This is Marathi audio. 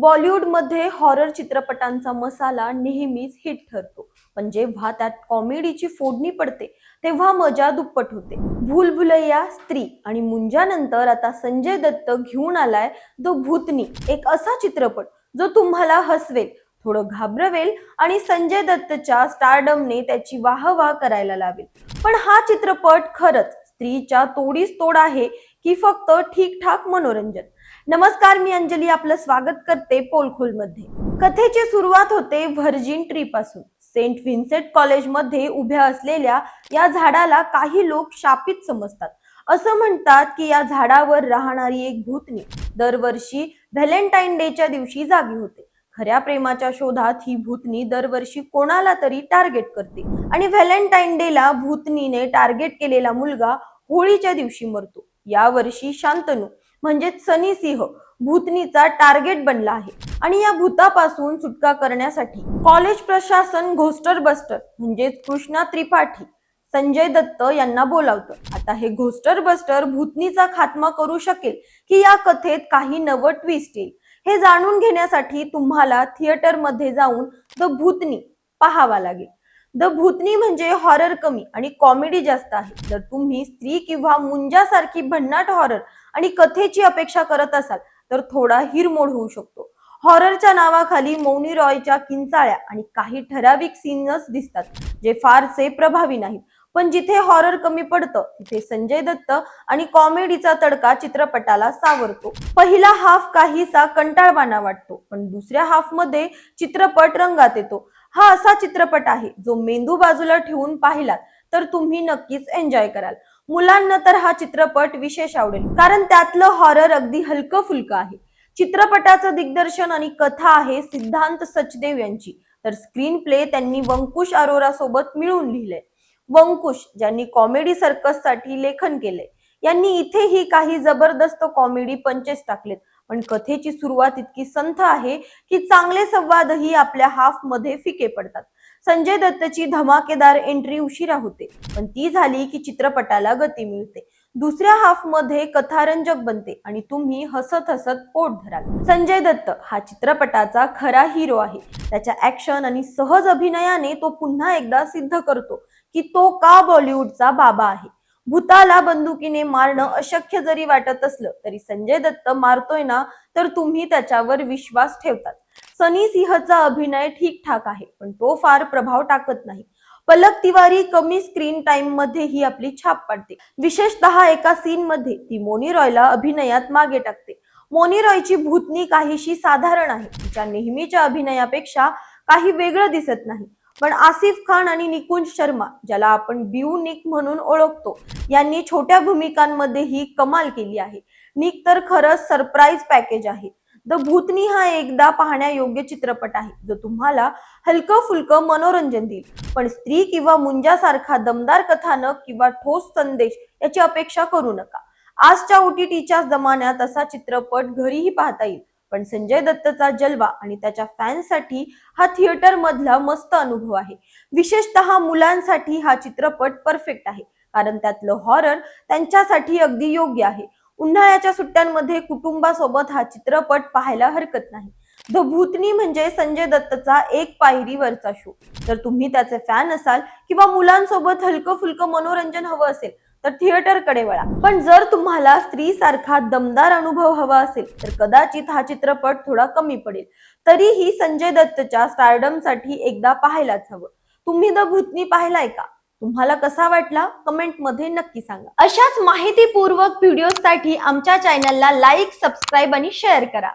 बॉलिवूडमध्ये हॉरर चित्रपटांचा मसाला नेहमीच हिट ठरतो. पण जेव्हा त्यात कॉमेडीची फोडणी पडते तेव्हा मजा दुप्पट होते. भूलभुलैया स्त्री आणि मुंजानंतर आता संजय दत्त घेऊन आलाय द भूतनी एक असा चित्रपट जो तुम्हाला हसवेल थोडं घाबरवेल आणि संजय दत्तच्या स्टारडमने त्याची वाहवाह करायला लावेल. पण हा चित्रपट खरंच स्त्रीच्या तोडीस तोड आहे की फक्त ठीकठाक मनोरंजन. नमस्कार मी अंजली आपलं स्वागत करते पोलखोलमध्ये. कथेची सुरुवात होते व्हर्जिन ट्री पासून सेंट व्हिन्सेंट कॉलेजमध्ये उभ्या असलेल्या या झाडाला काही लोक शापित समजतात. असं म्हणतात की या झाडावर राहणारी एक भूतनी दरवर्षी व्हॅलेंटाईन डेच्या दिवशी जागी होते. खऱ्या प्रेमाच्या शोधात ही भूतनी दरवर्षी कोणाला तरी टार्गेट करते. आणि व्हॅलेंटाईन डेला भूतनीने टार्गेट केलेला मुलगा होळीच्या दिवशी मरतो. यावर्षी शांतनू म्हणजेच सनी सिंह भूतनीचा टार्गेट बनला आहे. आणि या भूतापासून सुटका करण्यासाठी कॉलेज प्रशासन घोस्टर बस्टर म्हणजेच कृष्णा त्रिपाठी संजय दत्त यांना बोलावतं. आता हे घोस्टर बस्टर भूतनीचा खात्मा करू शकेल की या कथेत काही नवं ट्विस्ट येईल? हे जाणून घेण्यासाठी तुम्हाला थिएटरमध्ये जाऊन द भूतनी पाहावा लागेल. द भूतनी म्हणजे हॉरर कमी आणि कॉमेडी जास्त आहे. जर तुम्ही स्त्री किंवा मुंजासारखी भन्नाट हॉरर आणि कथेची अपेक्षा करत असाल तर थोडा हिरमोड होऊ शकतो. हॉररच्या नावाखाली मौनी रॉयच्या किंचाळ्या आणि काही ठराविक सीनच दिसतात जे फारसे प्रभावी नाहीत. पण जिथे हॉरर कमी पडतं तिथे संजय दत्त आणि कॉमेडीचा तडका चित्रपटाला सावरतो. पहिला हाफ काहीसा कंटाळवाना वाटतो पण दुसऱ्या हाफमध्ये चित्रपट रंगात येतो हा असा चित्रपट आहे जो मेंदू बाजूला ठेवून पाहिलात तर तुम्ही नक्कीच एन्जॉय कराल. मुलांना तर हा चित्रपट विशेष आवडेल कारण त्यातलं हॉरर अगदी हलकं फुलकं आहे. चित्रपटाचं दिग्दर्शन आणि कथा आहे सिद्धांत सचदेव यांची. तर स्क्रीन प्ले त्यांनी वंकुश अरोरा सोबत मिळून लिहिलंय. वंकुश ज्यांनी कॉमेडी सर्कससाठी लेखन केले यांनी इथेही काही जबरदस्त कॉमेडी पंचेस टाकलेत. पण कथेची सुरुवात इतकी संथ आहे की चांगले संवादही आपल्या हाफमध्ये फिके पडतात. संजय दत्तची धमाकेदार एंट्री उशिरा होते पण ती झाली की चित्रपटाला गती मिळते. दुसऱ्या हाफमध्ये कथारंजक बनते आणि तुम्ही हसत हसत पोट धराल. संजय दत्त हा चित्रपटाचा खरा हिरो आहे. त्याच्या ऍक्शन आणि सहज अभिनयाने तो पुन्हा एकदा सिद्ध करतो की तो का बॉलिवूडचा बाबा आहे. भूताला बंदुकीने मारणं अशक्य जरी वाटत असलं तरी संजय दत्त मारतोय ना तर तुम्ही त्याच्यावर विश्वास ठेवतात. सनी सिंहचा अभिनय ठीकठाक आहे पण तो फार प्रभाव टाकत नाही. पलक तिवारी कमी स्क्रीन टाइममध्ये ही आपली छाप पाडते. विशेषतः एका सीन मध्ये ती मोनी रॉयला अभिनयात मागे टाकते. मोनी रॉयची भूतनी काहीशी साधारण आहे तिच्या नेहमीच्या अभिनयापेक्षा काही वेगळं दिसत नाही. पण आसिफ खान आणि निकुंज शर्मा ज्याला आपण बिऊ निक म्हणून ओळखतो यांनी छोट्या भूमिकांमध्ये ही कमाल केली आहे. निक तर खरंच सरप्राईज पॅकेज आहे. द भूतनी हा एकदा पाहण्यायोग्य चित्रपट आहे जो तुम्हाला हलकं फुलकं मनोरंजन देईल. पण स्त्री किंवा मुंजासारखा दमदार कथानक किंवा ठोस संदेश याची अपेक्षा करू नका. आजच्या ओटीटीच्या जमान्यात असा चित्रपट घरीही पाहता येईल. पण संजय दत्तचा जलवा आणि त्याच्या फॅन्ससाठी हा थिएटर मधला मस्त अनुभव आहे. विशेषतः मुलांसाठी हा चित्रपट परफेक्ट आहे कारण त्यातलं हॉरर त्यांच्यासाठी अगदी योग्य आहे. उन्हाळ्याच्या सुट्ट्यांमध्ये कुटुंबासोबत हा चित्रपट पाहायला हरकत नाही. द भूतनी म्हणजे संजय दत्तचा एक पायरीवरचा शो जर तुम्ही त्याचे फॅन असाल किंवा मुलांसोबत हलकं फुलकं मनोरंजन हवं असेल तर थिएटरकडे वळा. पण जर तुम्हाला स्त्री सारखा दमदार अनुभव हवा असेल तर कदाचित हा चित्रपट थोडा कमी पडेल. तरीही संजय दत्तच्या स्टारडमसाठी एकदा पाहायलाच हवं. तुम्ही द भूतनी पाहिलाय का? तुम्हाला कसा वाटला? कमेंटमध्ये नक्की सांगा. अशाच माहितीपूर्वक व्हिडिओसाठी आमच्या चॅनलला लाईक सबस्क्राईब आणि शेअर करा.